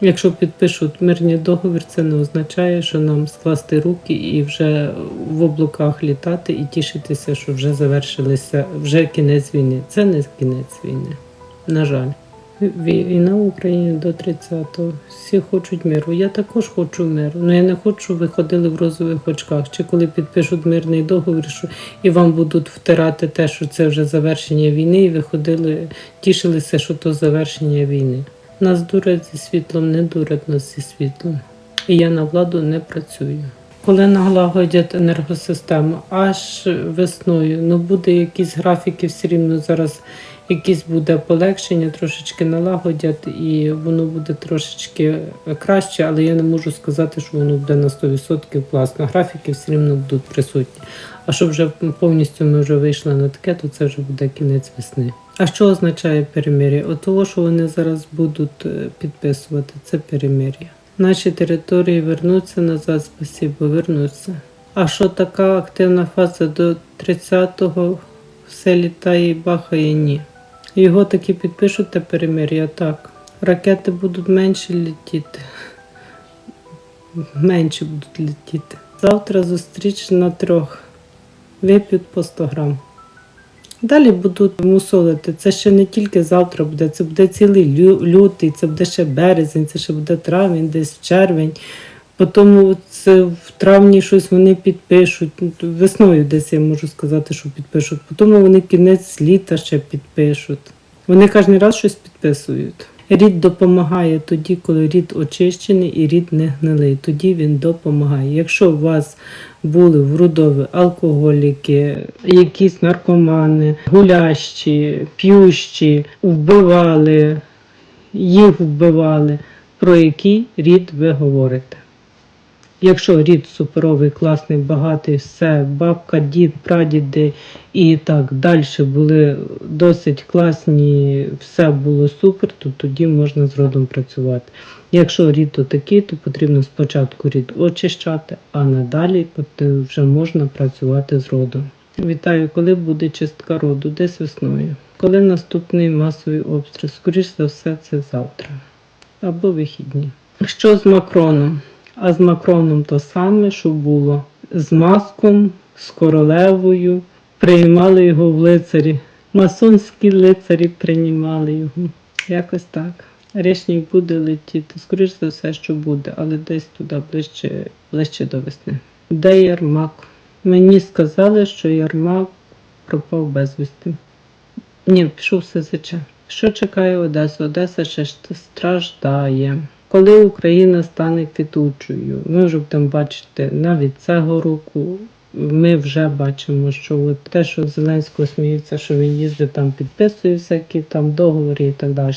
Якщо підпишуть мирний договір, це не означає, що нам скласти руки і вже в облаках літати і тішитися, що вже завершилися, вже кінець війни. Це не кінець війни. На жаль. Війна в Україні до 30-го. Всі хочуть миру. Я також хочу миру. але я не хочу, щоб ви ходили в розових очках. Чи коли підпишуть мирний договір, що і вам будуть втирати те, що це вже завершення війни, і ви ходили, тішилися, що то завершення війни. Нас дурять зі світлом, не дурять нас зі світлом. І я на владу не працюю. Коли налагодять енергосистему, аж весною, ну буде якісь графіки, все рівно зараз якісь буде полегшення, трошечки налагодять, і воно буде трошечки краще, але я не можу сказати, що воно буде на 100% класно. Графіки все рівно будуть присутні. А щоб вже повністю ми вже вийшли на таке, то це вже буде кінець весни. А що означає перемир'я? От того, що вони зараз будуть е, підписувати, це перемир'я. Наші території вернуться назад, спасибо, вернуться. А що така активна фаза до 30-го все літає і бахає? Ні. Його таки підпишуть те перемир'я, так. Ракети будуть менше летіти. Менше будуть летіти. Завтра зустріч на трьох. Вип'ють по 100 грам. Далі будуть мусолити. Це ще не тільки завтра буде, це буде цілий лю- лютий, це буде ще березень, це ще буде травень, десь червень. Потім це в травні щось вони підпишуть. Ну, Весною десь я можу сказати, що підпишуть. Потім вони кінець літа ще підпишуть. Вони кожен раз щось підписують. Рід допомагає тоді, коли рід очищений і рід не гнилий. Тоді він допомагає. Якщо у вас були в родові алкоголіки, якісь наркомани, гулящі, п'ющі, вбивали, їх вбивали, про який рід ви говорите? Якщо рід суперовий, класний, багатий, все, бабка, дід, прадіди і так далі були досить класні, все було супер, то тоді можна з родом працювати. Якщо рід то такий, то потрібно спочатку рід очищати, а надалі вже можна працювати з родом. Вітаю, коли буде чистка роду? Десь весною. Коли наступний масовий обстріл? Скоріше за все, це завтра або вихідні. Що з Макроном? А з Макроном то саме, що було. З маском, з королевою. Приймали його в лицарі. Масонські лицарі приймали його. Якось так. Річник буде летіти. Скоріше за все, що буде, але десь туди ближче, ближче до весни. Де Ярмак? Мені сказали, що Ярмак пропав безвісти. Ні, пішов в СЗЧ. Що чекає Одесу? Одеса ще страждає. Коли Україна стане квітучою, ми вже будемо бачити навіть цього року. Ми вже бачимо, що от те, що Зеленського сміється, що він їздить там, підписує всякі там договори і так далі.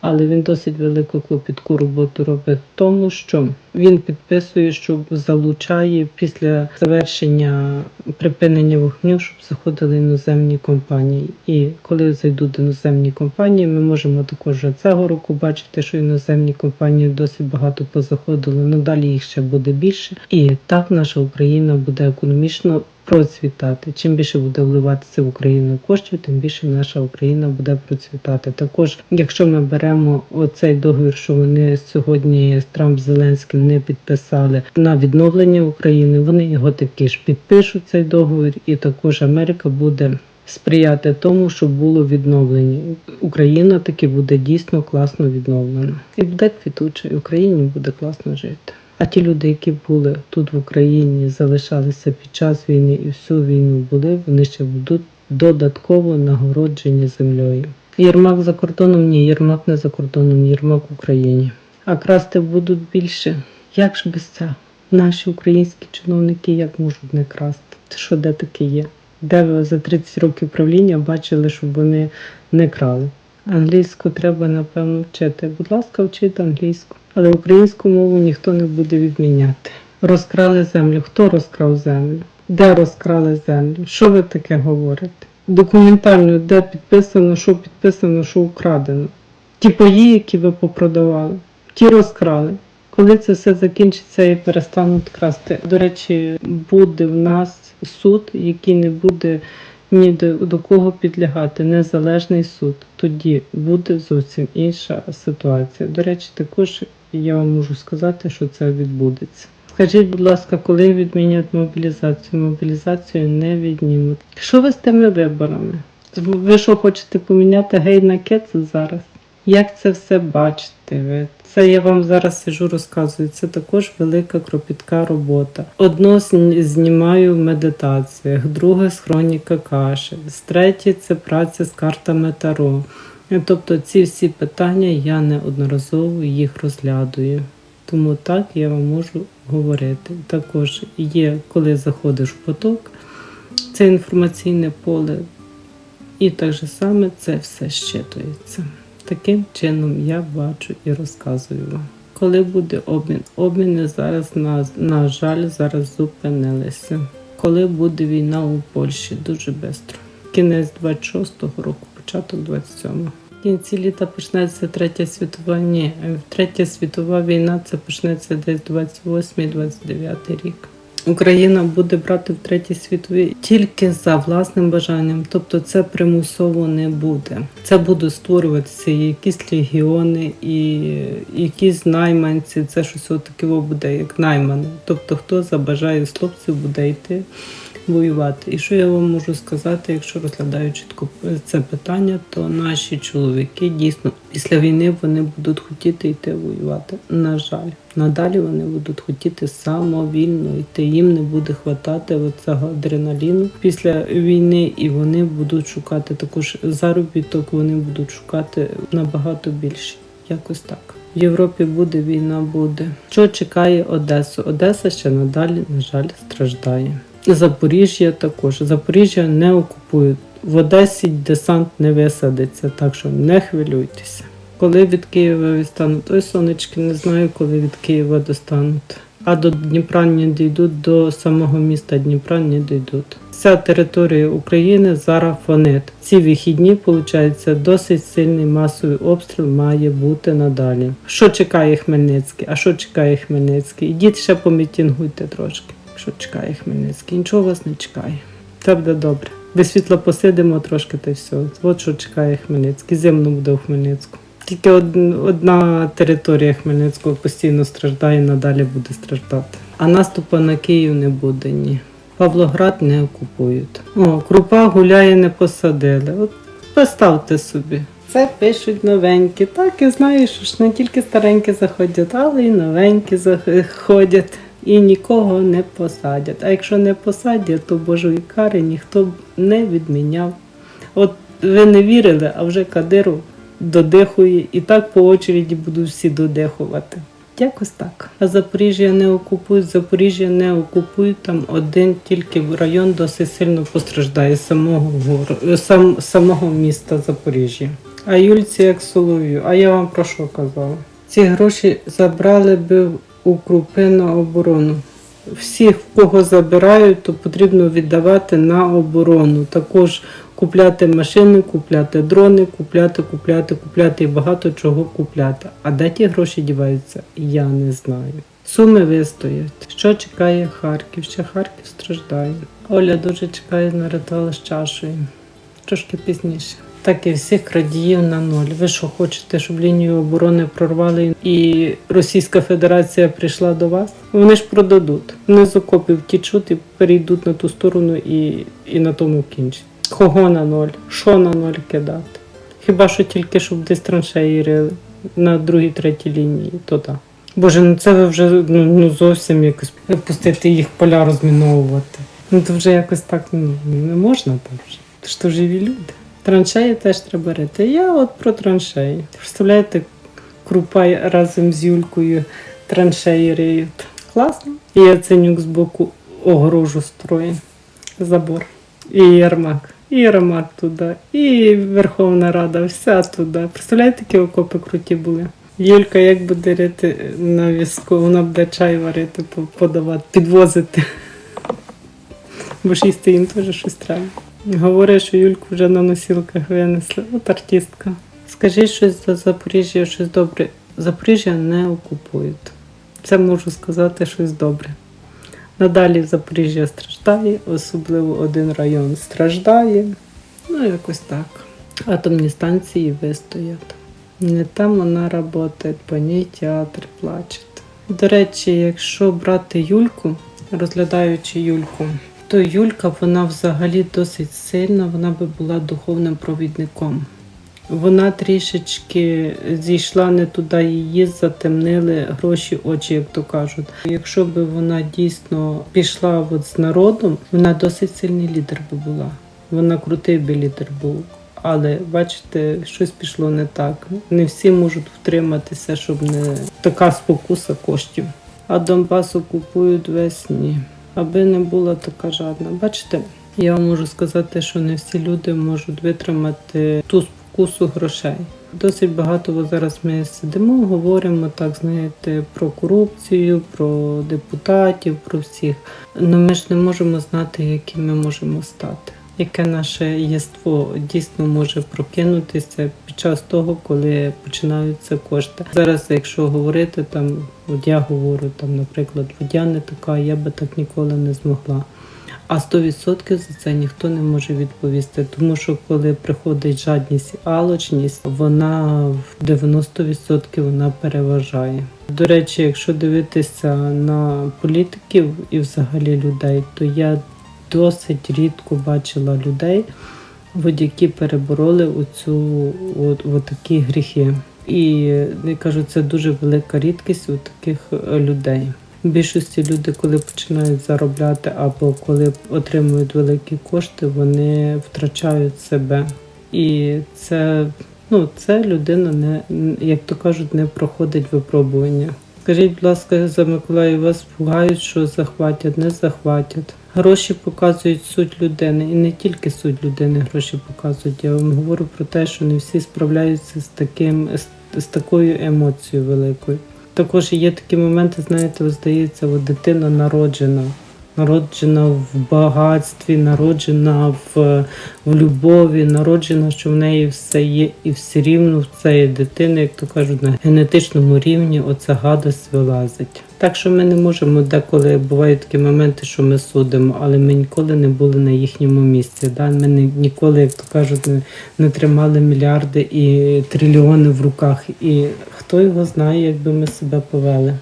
Але він досить велику клопітку роботу робить в тому, що він підписує, що залучає після завершення припинення вогню, щоб заходили іноземні компанії. І коли зайдуть іноземні компанії, ми можемо також цього року бачити, що іноземні компанії досить багато позаходили. Надалі їх ще буде більше. І так наша Україна буде економічно процвітати. Чим більше буде вливатися в Україну коштів, тим більше наша Україна буде процвітати. Також, якщо ми беремо оцей договір, що вони сьогодні з Трамп Зеленським не підписали на відновлення України, вони його таки ж підпишуть цей договір, і також Америка буде. Сприяти тому, щоб було відновлення. Україна таки буде дійсно класно відновлена. І буде квітуче, і Україні буде класно жити. А ті люди, які були тут в Україні, залишалися під час війни і всю війну були, вони ще будуть додатково нагороджені землею. Єрмак за кордоном ні, Єрмак не за кордоном, Єрмак в Україні. А красти будуть більше. Як ж без цього? Наші українські чиновники як можуть не красти? Це що де таке є? Де ви за 30 років правління бачили, щоб вони не крали? Англійську треба, напевно, вчити. Будь ласка, вчити англійську. Але українську мову ніхто не буде відміняти. Розкрали землю. Хто розкрав землю? Де розкрали землю? Що ви таке говорите? Документально, де підписано, що підписано, що украдено. Ті паї, які ви попродавали, ті розкрали. Коли це все закінчиться і перестануть красти. До речі, буде в нас суд, який не буде ні до, до кого підлягати, незалежний суд. Тоді буде зовсім інша ситуація. До речі, також я вам можу сказати, що це відбудеться. Скажіть, будь ласка, коли відмінять мобілізацію? Мобілізацію не віднімуть. Що ви з тими виборами? Ви що хочете поміняти гей на кец зараз? Як це все бачите ви? Це я вам зараз сижу розказую. Це також велика кропітка робота. Одно знімаю в медитаціях, друге з хроніка каші, з третє це праця з картами Таро. Тобто ці всі питання я неодноразово їх розглядую. Тому так я вам можу говорити. Також є, коли заходиш в поток, це інформаційне поле, і так же саме це все щитується. Таким чином я бачу і розказую вам. Коли буде обмін? Обміни зараз, на, на жаль, зараз зупинилися. Коли буде війна у Польщі? Дуже швидко. Кінець 26-го року, початок 27-го. В кінці літа почнеться третя світова. Ні, е, третя світова війна це почнеться десь 28-29 рік. Україна буде брати в третій світовій тільки за власним бажанням, тобто це примусово не буде. Це будуть створюватися якісь легіони і якісь найманці. Це щось отаке буде як наймани. Тобто, хто забажає хлопців буде йти воювати. І що я вам можу сказати, якщо розглядаю чітко це питання, то наші чоловіки дійсно після війни вони будуть хотіти йти воювати. На жаль, надалі вони будуть хотіти самовільно йти. Їм не буде хватати цього адреналіну після війни, і вони будуть шукати також заробіток. Вони будуть шукати набагато більше. Якось так. В Європі буде війна, буде. Що чекає Одесу? Одеса ще надалі, на жаль, страждає. Запоріжжя також. Запоріжжя не окупують. В Одесі десант не висадиться, так що не хвилюйтеся. Коли від Києва відстануть, ой, сонечки, не знаю, коли від Києва достануть. А до Дніпра не дійдуть, до самого міста Дніпра не дійдуть. Вся територія України зараз фонить. Ці вихідні, виходить, досить сильний масовий обстріл має бути надалі. Що чекає Хмельницький? А що чекає Хмельницький? Ідіть ще помітінгуйте трошки. Що чекає Хмельницький? Нічого вас не чекає. Це буде добре. Без світла посидимо трошки та й все. От що чекає Хмельницький. Зимно буде у Хмельницьку. Тільки од- одна територія Хмельницького постійно страждає, надалі буде страждати. А наступу на Київ не буде ні. Павлоград не окупують. О, крупа гуляє, не посадили. От поставте собі. Це пишуть новенькі. Так, я знаю, що ж не тільки старенькі заходять, але й новенькі заходять. І нікого не посадять. А якщо не посадять, то божої кари ніхто б не відміняв. От ви не вірили, а вже Кадиров додихує, і так по очереді будуть всі додихувати. Якось так. А Запоріжжя не окупують, Запоріжжя не окупують, там один тільки район досить сильно постраждає самого гору, сам, самого міста Запоріжжя. А Юльці як солов'ю. А я вам про що казала? Ці гроші забрали би у крупи на оборону. Всіх, кого забирають, то потрібно віддавати на оборону. Також купляти машини, купляти дрони, купляти, купляти, купляти і багато чого купляти. А де ті гроші діваються, я не знаю. Суми вистоять. Що чекає Харків? Ще Харків страждає. Оля дуже чекає на ритуал з чашею. Трошки пізніше. Так і всіх крадіїв на ноль. Ви що хочете, щоб лінію оборони прорвали і Російська Федерація прийшла до вас? Вони ж продадуть. Вони з окопів тічуть і перейдуть на ту сторону і, і на тому кінчать. Кого на ноль? Що на ноль кидати? Хіба що тільки щоб десь траншеї рили на другій, третій лінії, то так. Боже, ну це ви вже ну, ну зовсім якось пустити їх поля розміновувати. Ну то вже якось так ну, не можна так вже. Це ж то живі люди. Траншеї теж треба рити. Я от про траншеї. Представляєте, крупа разом з Юлькою траншеї риють. Класно. І Яценюк з боку огорожу строїть. Забор. І Єрмак. І Єрмак туди, і Верховна Рада, вся туди. Представляєте, які окопи круті були? Юлька як буде рити на візку, вона буде чай варити, подавати, підвозити. Бо ж їм теж щось треба. Говорить, що Юльку вже на носілках винесли. От артистка. Скажіть щось за Запоріжжя, щось добре. Запоріжжя не окупують. Це можу сказати щось добре. Надалі Запоріжжя страждає, особливо один район страждає. Ну, якось так. Атомні станції вистоять. Не там вона працює, по ній театр плаче. До речі, якщо брати Юльку, розглядаючи Юльку, то Юлька вона взагалі досить сильна, вона би була духовним провідником. Вона трішечки зійшла не туди, її затемнили гроші очі, як то кажуть. Якщо б вона дійсно пішла от з народом, вона досить сильний лідер би була. Вона крутий би лідер був. Але бачите, щось пішло не так. Не всі можуть втриматися, щоб не така спокуса коштів. А Донбасу купують весь ні. Аби не була така жадна. Бачите, я вам можу сказати, що не всі люди можуть витримати ту спокусу грошей. Досить багато зараз ми сидимо, говоримо так, знаєте, про корупцію, про депутатів, про всіх. Але ми ж не можемо знати, які ми можемо стати. Яке наше єство дійсно може прокинутися під час того, коли починаються кошти. Зараз, якщо говорити там, от я говорю там, наприклад, не така, я би так ніколи не змогла. А 100% за це ніхто не може відповісти, тому що коли приходить жадність і алочність, вона в 90% вона переважає. До речі, якщо дивитися на політиків і взагалі людей, то я досить рідко бачила людей, от які перебороли оцю от, от такі гріхи. І я кажу, це дуже велика рідкість у таких е, людей. Більшості люди, коли починають заробляти або коли отримують великі кошти, вони втрачають себе. І це, ну, це людина не, як то кажуть, не проходить випробування. Скажіть, будь ласка, за Миколаїв вас пугають, що захватять, не захватять. Гроші показують суть людини, і не тільки суть людини гроші показують. Я вам говорю про те, що не всі справляються з таким з, з такою емоцією великою. Також є такі моменти, знаєте, от здається, от дитина народжена. Народжена в багатстві, народжена в, в любові, народжена, що в неї все є, і все рівно в цієї дитини, як то кажуть, на генетичному рівні оця гадость вилазить. Так що ми не можемо деколи бувають такі моменти, що ми судимо, але ми ніколи не були на їхньому місці. Да? Ми не, ніколи, як то кажуть, не, не тримали мільярди і трильйони в руках. І хто його знає, як би ми себе повели.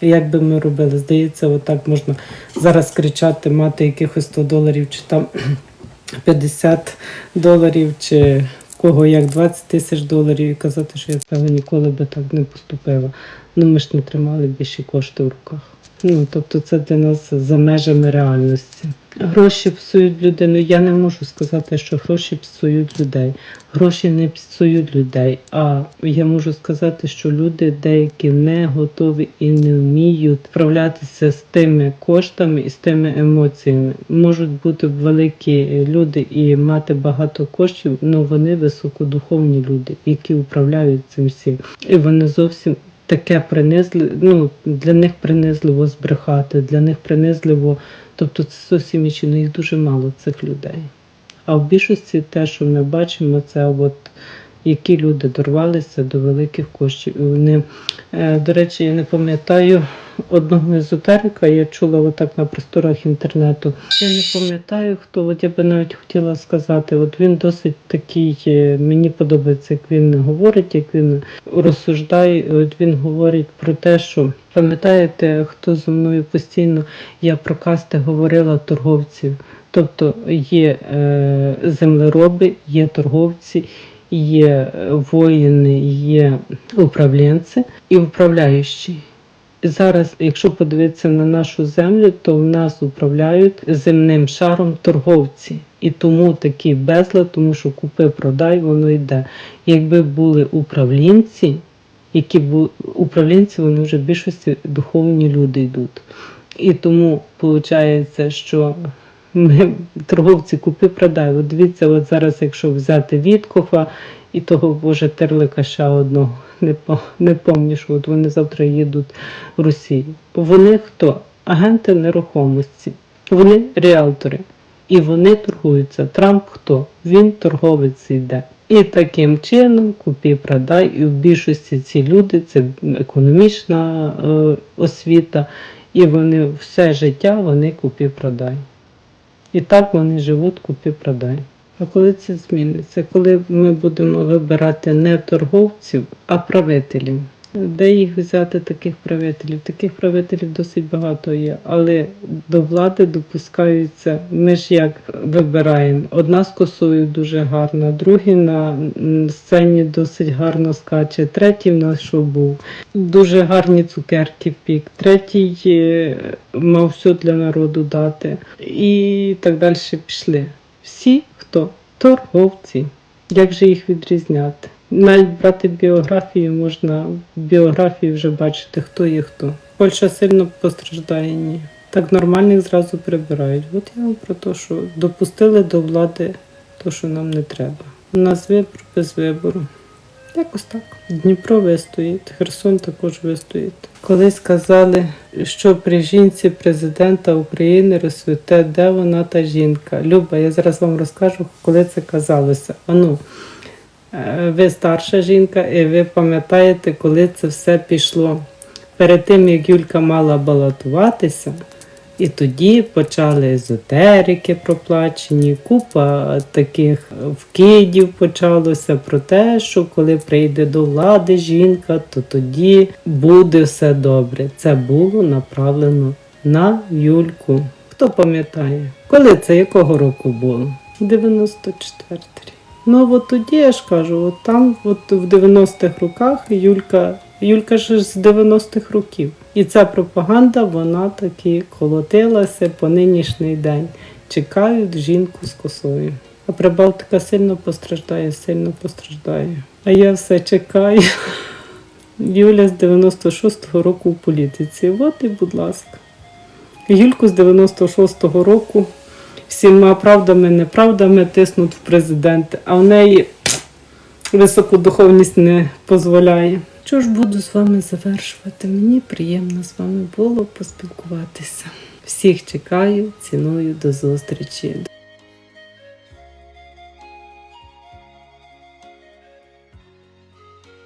Як би ми робили? Здається, отак можна зараз кричати, мати якихось 100 доларів, чи там 50 доларів, чи кого як 20 тисяч доларів, і казати, що я певно ніколи би так не поступила. Ну ми ж не тримали більші кошти в руках. Ну, тобто це для нас за межами реальності. Гроші псують людину. Я не можу сказати, що гроші псують людей. Гроші не псують людей. А я можу сказати, що люди деякі не готові і не вміють справлятися з тими коштами і з тими емоціями. Можуть бути великі люди і мати багато коштів, але вони високодуховні люди, які управляють цим всім. І вони зовсім таке принизливо, ну, для них принизливо збрехати, для них принизливо, тобто це зовсім ну, їх дуже мало цих людей. А в більшості те, що ми бачимо, це от які люди дорвалися до великих коштів. І вони, е, до речі, я не пам'ятаю одного езотерика, я чула отак на просторах інтернету. Я не пам'ятаю, хто, от я би навіть хотіла сказати, от він досить такий, е, мені подобається, як він говорить, як він розсуждає. От він говорить про те, що пам'ятаєте, хто зі мною постійно я про касти говорила торговців. Тобто є е, землероби, є торговці, є е, воїни, є управлінці і управляючі. Зараз, якщо подивитися на нашу землю, то в нас управляють земним шаром торговці. І тому такий безлад, тому що купи, продай, воно йде. Якби були управлінці, які були управлінці, вони вже в більшості духовні люди йдуть. І тому виходить, що ми торговці купи продай. От дивіться, от зараз, якщо взяти Віткофа і того Боже Терлика ще одного, не, не пам'ятаю, от вони завтра їдуть в Росію. Вони хто? Агенти нерухомості, вони реалтори. І вони торгуються. Трамп хто? Він торговець йде. І таким чином купі продай. І в більшості ці люди це економічна е, освіта, і вони все життя вони купі продай. І так вони живуть купі продай. А коли це зміниться? Коли ми будемо вибирати не торговців, а правителів. Де їх взяти таких правителів? Таких правителів досить багато є, але до влади допускаються. Ми ж як вибираємо. Одна з косою дуже гарна, другий на сцені досить гарно скаче, третій в нас що був. Дуже гарні цукерки пік, третій е, мав все для народу дати. І так далі пішли. Всі хто? Торговці. Як же їх відрізняти? Навіть брати біографію можна в біографії вже бачити, хто є хто. Польща сильно постраждає ні. Так нормальних зразу прибирають. От я вам про те, що допустили до влади те, що нам не треба. У нас вибор без вибору. Якось так. Дніпро вистоїть, Херсон також вистоїть. Колись сказали, що при жінці президента України розцвіте, де вона та жінка. Люба, я зараз вам розкажу, коли це казалося. Ану, ви старша жінка, і ви пам'ятаєте, коли це все пішло. Перед тим, як Юлька мала балотуватися, і тоді почали езотерики проплачені, купа таких вкидів почалося про те, що коли прийде до влади жінка, то тоді буде все добре. Це було направлено на Юльку. Хто пам'ятає? Коли це якого року було? 94 рік. Ну от тоді я ж кажу, от там, от в 90-х роках Юлька, Юлька ж з 90-х років. І ця пропаганда, вона таки колотилася по нинішній день. Чекають жінку з косою. А Прибалтика сильно постраждає, сильно постраждає. А я все чекаю. Юля з 96-го року в політиці. От і, будь ласка. Юльку з 96-го року всіма правдами, неправдами тиснуть в президенти, а в неї високу духовність не дозволяє. Що ж буду з вами завершувати? Мені приємно з вами було поспілкуватися. Всіх чекаю, ціную до зустрічі.